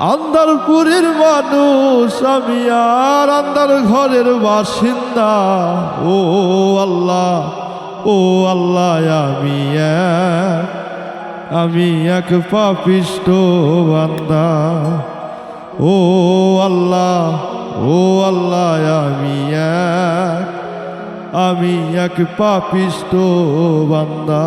আন্ধারপুরের মানুষ, আমি আর আন্ধার ঘরের বাসিন্দা। ও আল্লাহ ও আল্লাহ, আমি আমি এক পাপিষ্ট বান্দা। ও আল্লাহ ও আল্লাহ, আমি আমি এক পাপিষ্ট বান্দা।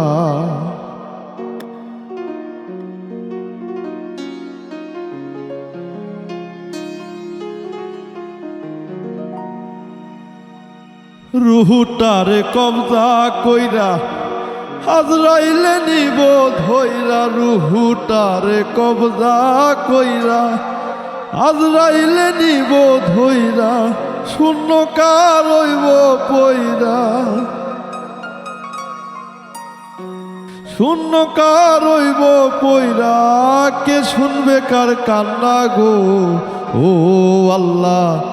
রুহুটারে কবজা কইরা হাজরাইলে নিব ধইরা, রুহুটারে কবজা কইরা হাজরাইলে নিব ধইরা শূন্য কার হইব পইরা। শূন্য কার হইব পইরা, কে শুনবে কার কান্না গো? ও আল্লাহ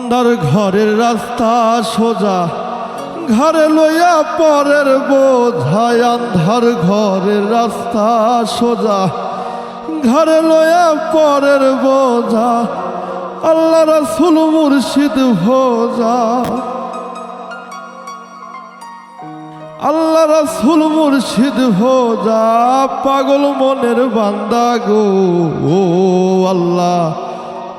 আন্ধার ঘরের রাস্তা সোজা, ঘরে লইয়া পরের বোঝায় আন্ধার ঘরের রাস্তা সোজা, ঘরে লইয়া পরের বোঝা, আল্লাহ রাসুল মুর্শিদ ভোজা। আল্লাহ রাসুল মুর্শিদ ভোজা, পাগল মনের বান্দা গো, ও আল্লাহ।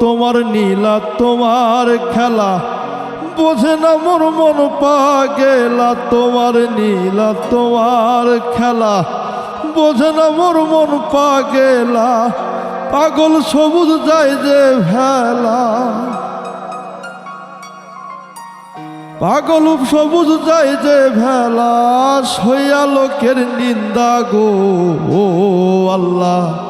তোমার নীলা তোমার খেলা। বোঝে না মোর মন পা গেলা তোমার নীলা তোমার খেলা। বোঝে না মোর মন পা গেলা পাগল সবুজ যায় যে ভেলা। পাগল সবুজ যায় যে ভেলা। সইয়া লোকের নিন্দা গো, ও আল্লাহ।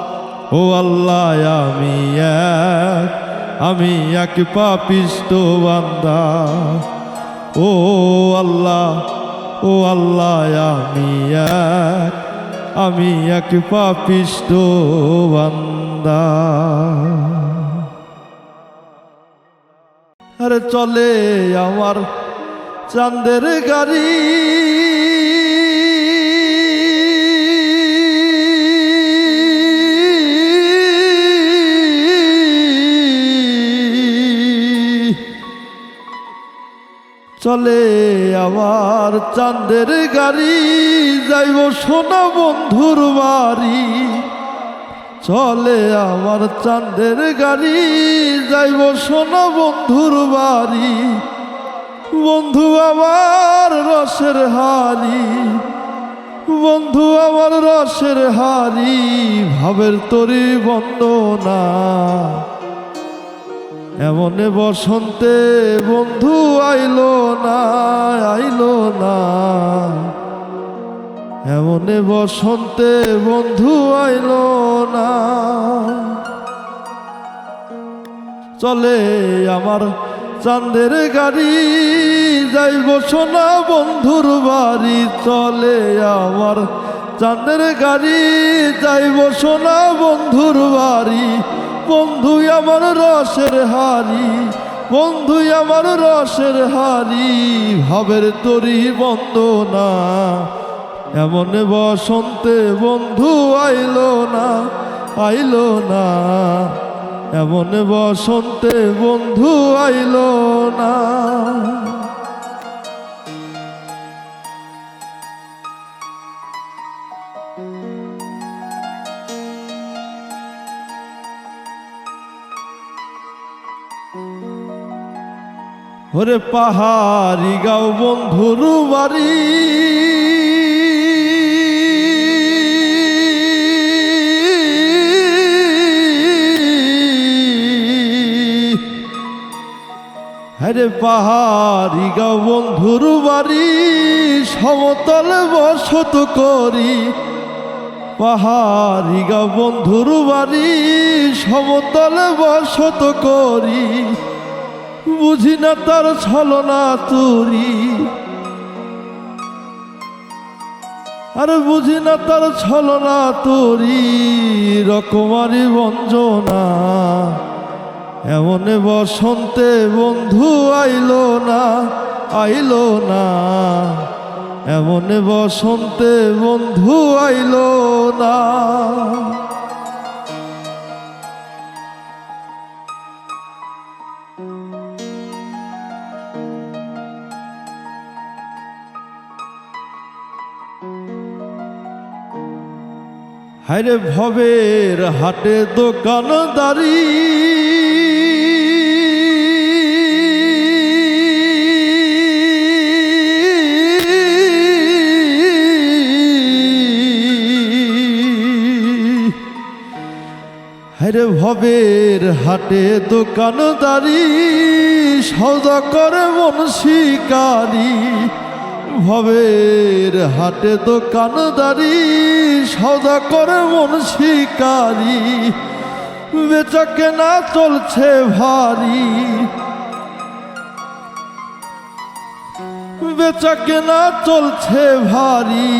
ও আল্লাহ, আমি এক আমি এক পাপিষ্ট বান্দা। ও আল্লাহ ও আল্লাহ, আমি এক আমি এক পাপিষ্ট বান্দা। আরে চলে আমার চাঁদের গাড়ি। চলে আমার চাঁদের গাড়ি, যাইব সোনা বন্ধুর বাড়ি। চলে আমার চাঁদের গাড়ি, যাইব সোনা বন্ধুর বাড়ি। বন্ধু আমার রসের হারি বন্ধু আমার রসের হারি ভাবের তরি বন্দনা এমন বসন্তে বন্ধু আইলো না আইলো না। এমন বসন্তে বন্ধু আইলো না। চলে আমার চাঁদের গাড়ি, যাইব সোনা বন্ধুর বাড়ি। চলে আমার চাঁদের গাড়ি, যাইব সোনা বন্ধুর বাড়ি। বন্ধু, আমার রসের হারি, বন্ধু, আমার রসের হারি, ভাবের তরি বন্দনা। এমন বসন্তে বন্ধু আইল না আইল না। এমন বসন্তে বন্ধু আইল না। ওরে পাহাড়ি গাও বন্ধুর বাড়ি হরে পাহাড়ি গাও বন্ধুর বাড়ি সমতলে বসত করি। পাহাড়ি গাও বন্ধুর বাড়ি সমতলে বসত করি। বুঝি না তার ছলনা তুরি আরে বুঝি না তার ছলনা তুরি রকমারি বঞ্জনা। এমন বসন্তে বন্ধু আইল না আইল না। এমন বসন্তে বন্ধু আইল না। হায়রে ভবের হাটে দোকানদারি হায়রে ভবের হাটে দোকানদারি সৌদা করে মন শিকারি। ভবের হাটে দোকানদারি সৌদা করে মন শিকারি। বেচা কেনা চলছে ভারী। বেচা কেনা চলছে ভারী,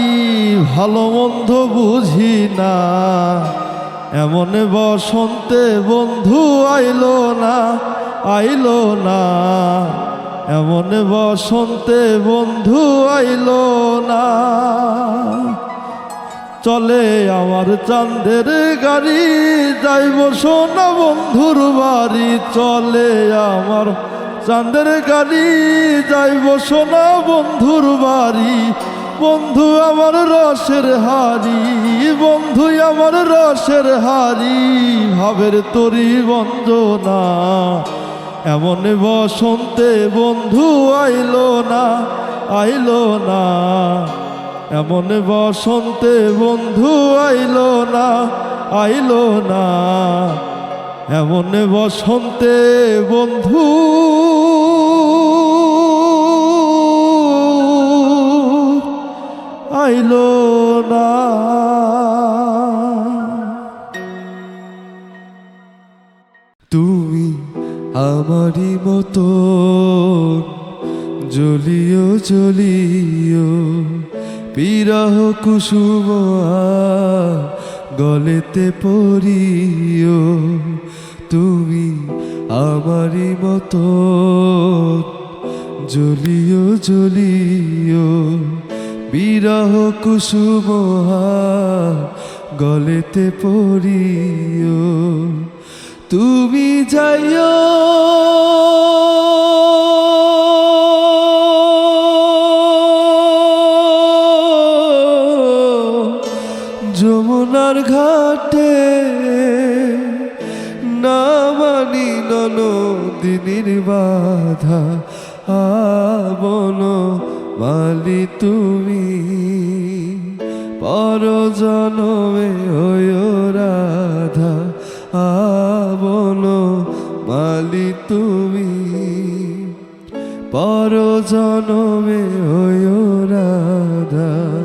ভালো মন্দ বুঝি না। এমন বসন্তে বন্ধু আইলো না আইলো না। এমন বসন্তে বন্ধু আইলো না। চলে আমার চাঁদের গাড়ি, যাইব সোনা বন্ধুর বাড়ি। চলে আমার চাঁদের গাড়ি, যাইব সোনা বন্ধুর বাড়ি। বন্ধু আমার রসের হারি বন্ধু আমার রসের হারি ভাবের তরি বঞ্জনা। এমন বসন্তে বন্ধু আইলো না আইলো না। এমন বসন্তে বন্ধু আইলো না আইলো না। এমন বসন্তে বন্ধু আইলো না। আমারই মতো জ্বলিও জ্বলিও, বিরহ কুসুম গলেতে পড়িও। তুমি আমারই মতো জ্বলিও জ্বলিও, বিরহ কুসুম গলেতে পড়িও। তুমি যাইও। যমুনার ঘাটে না মানি নদিনীর বাধা আবন মালি তুমি পর জনমে ওয় রাধা আবন মালি তুমি পর জনমে হইও রাধা।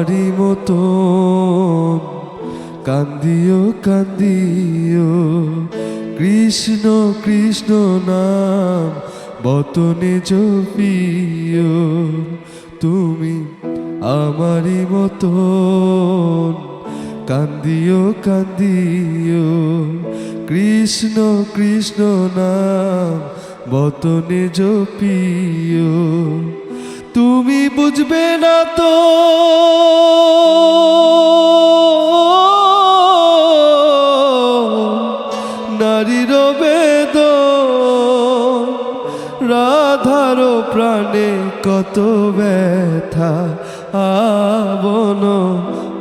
আমারই মতো কান্দিও কান্দিও, কৃষ্ণ কৃষ্ণ নাম, বতনে জপিও, তুমি আমারই মতো কান্দিও কান্দিও, কৃষ্ণ কৃষ্ণ নাম, বতনে জপিও তুমি বুঝবে না তো। নারীর বেদ রাধার প্রাণে কত ব্যথা, আবন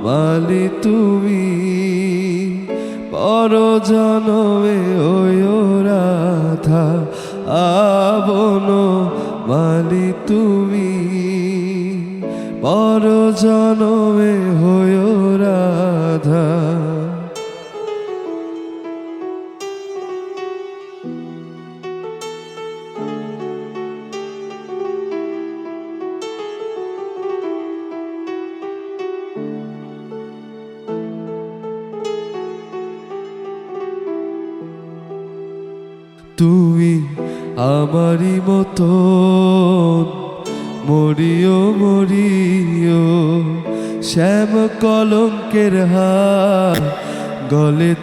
মালি তুমি পর জনমে ওয় রাধা, আবন মালি তুমি পর জনমে হয়ে রাধা।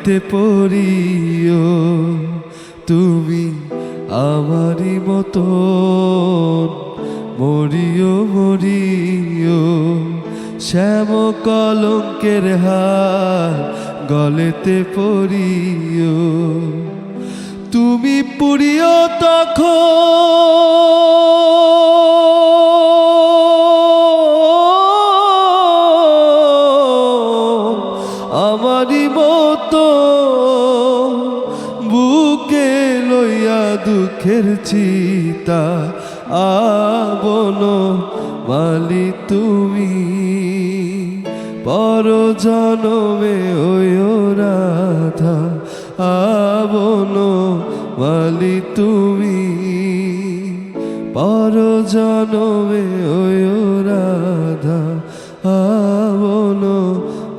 গলেতে পড়িও, তুমি আমারই মতো। মরিও মরিও, শ্যাম কলঙ্কের হার গলেতে পড়িও। তুমি পুরিও তখন। দুঃখের চিতা, আবন মালি তুমি। পর জনমে ওয় রাধা, আবন মালি তুমি। পর জনমে ওয় রাধা, আবন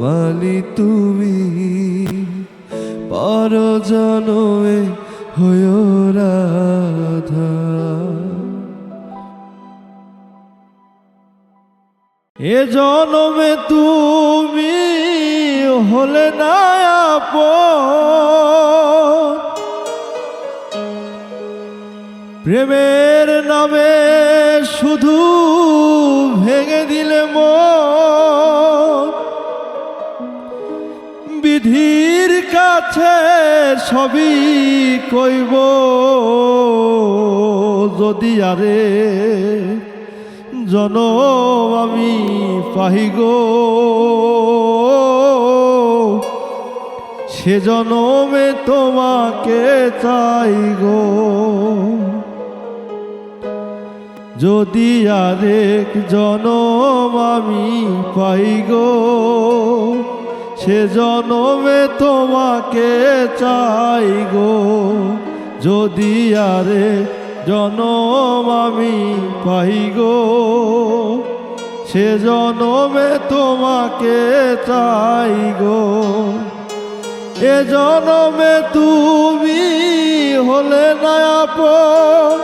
মালি তুমি। পর জনমে হয় রাধা এ জনমে তুমি হলে না আপন। প্রেমের নামে শুধু ভেঙে দিলে মন বিধির কাছে সবই কইব, যদি আরে জনম আমি পাহি গো। সে জনমে তোমাকে চাই গো। যদি আরেক জনম আমি পাই গো। সে জনমে তোমাকে চাই গো। যদি আরে জনম আমি পাই গো, সে জনমে তোমাকে চাই গো। এ জনমে তুমি হলে না আপন,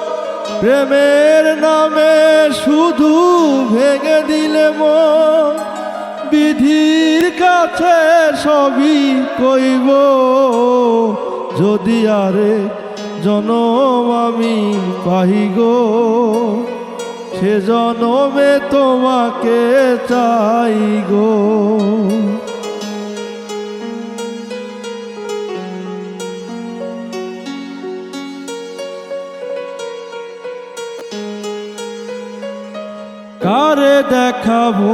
প্রেমের নামে শুধু ভেঙে দিলে মন। বিধির কাছে সবই কইব। যদি আরে জনম আমি পাই গো সে জনমে তোমাকে চাই গো কারে দেখাবো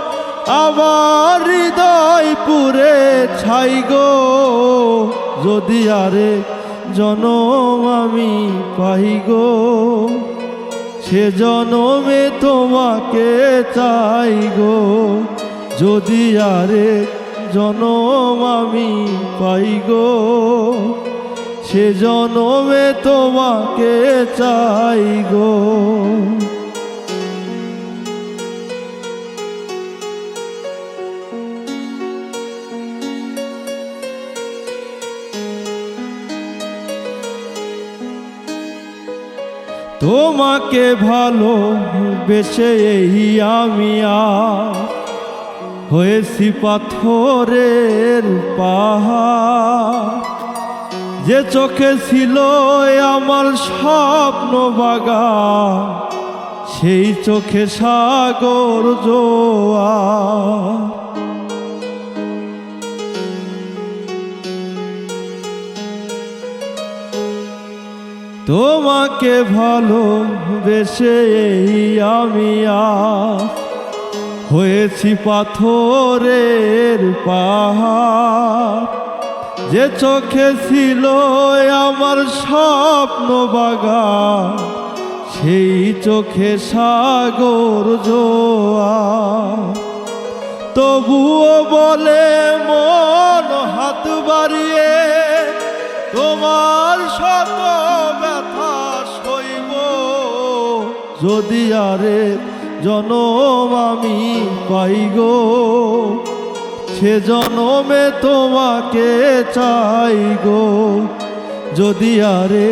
আমার হৃদয় পুরে ছাই গো, যদি আরে জনম আমি পাই গো, সে জনমে তোমাকে চাই গো, যদি আরে জনম আমি পাই গো, সে জনমে তোমাকে চাই গো। তোমাকে ভালো বেসে এই আমি হয়েছি পাথরের পাহাড়। যে চোখে ছিল আমার স্বপ্ন বাগান, সেই চোখে সাগর জোয়া তোমাকে ভালো বেসে এই আমি হয়েছি পাথরের পাহাড়। যে চোখে ছিল আমার স্বপ্ন বাগান, সেই চোখে সাগর জোয়া তবুও বলে মন হাত বাড়িয়ে, তোমার শত যদি আরে জনম আমি পাই গো, সে জনমে তোমাকে চাই গো। যদি আরে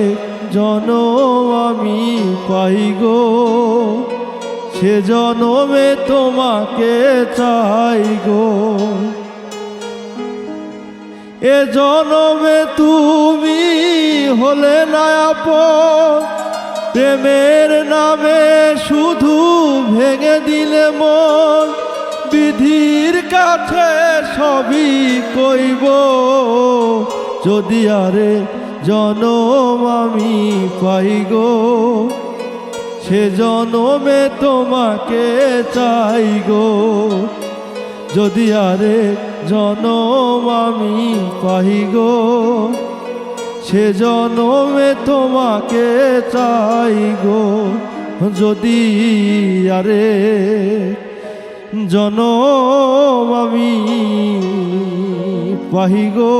জনম আমি পাই গো, সে জনমে তোমাকে চাই গো। এ জনমে তুমি হলে না আপন প্রেমের নামে শুধু ভেঙে দিলে মন, বিধির কাছে সবই কইব। যদি আরে জনম আমি পাই গো, সে জনমে তোমাকে চাই গো। যদি আরে জনম আমি পাই গো সে জনমে তোমাকে চাই গো, যদি আরে জনম আমি পাই গো।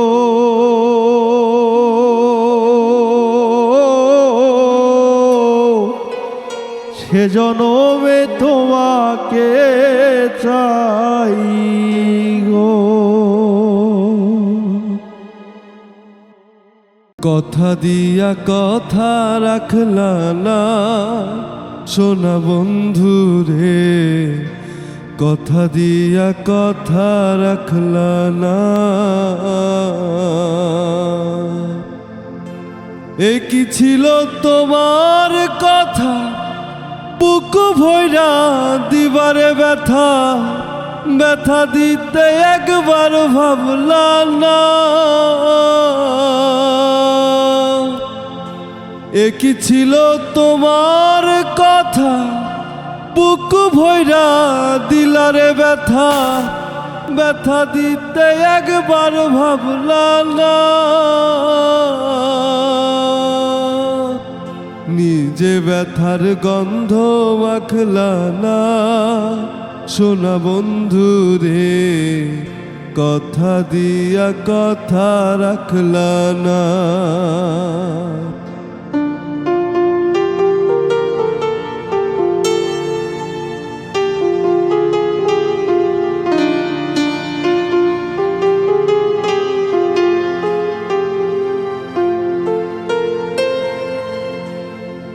সে জনমে তোমাকে চাই কথা দিয়া কথা রাখলা না। সোনা বন্ধু রে, কথা দিয়া কথা রাখলা না। এ কি ছিল তোমার কথা? বুক ভৈরা দিবারে ব্যথা। ব্যথা দিতে একবার ভাবলা না। এ কি ছিল তোমার কথা? বুক ভৈরা দিলারে ব্যথা। ব্যথা দিতে একবার ভাবলা নিজে ব্যথার গন্ধ মাখলা না। সোনা বন্ধু রে, কথা দিয়া কথা রাখলা না।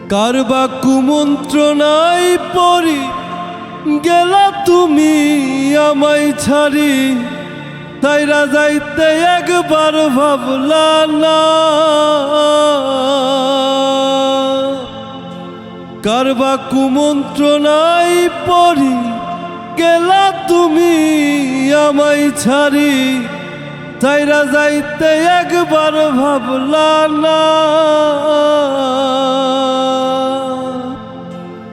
কার বা কুমন্ত্রণাই পরি গেলা তুমি আমায় ছাড়ি। তাই রাজাইতে একবার ভাবলা না। কার বা কুমন্ত্রণাই পরি গেলা তুমি আমায় ছাড়ি। চাইরা যাইতে একবার ভাবলা না।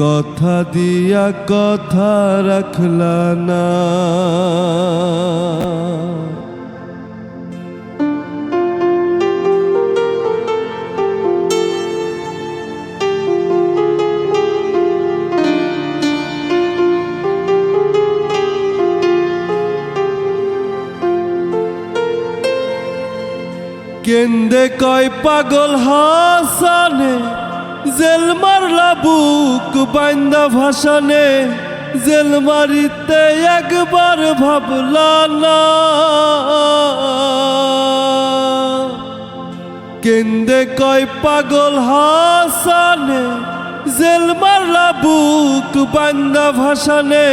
কথা দিয়া কথা রাখলা না। কেন্দে কয় পাগল হাসানে জেল মারলা বুক বাইন্দা ভাসানে, জেল মারিতে একবার ভাবলা না। কেন্দে কয় পাগল হাসানে, জেল মারলা বুক বান্দা ভাসানে,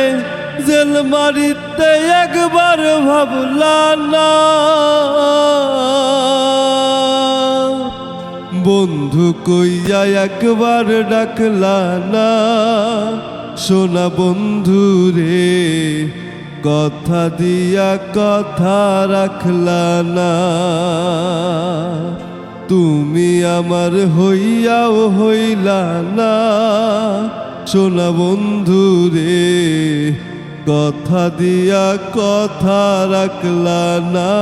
জেল মারিতে একবার ভাবলা না। বন্ধু কইয়া একবার ডাকলা না। সোনা বন্ধু রে, কথা দিয়া কথা রাখলা না। তুমি আমার হইয়াও হইলা না। সোনা বন্ধু রে, কথা দিয়া কথা রাখলা না।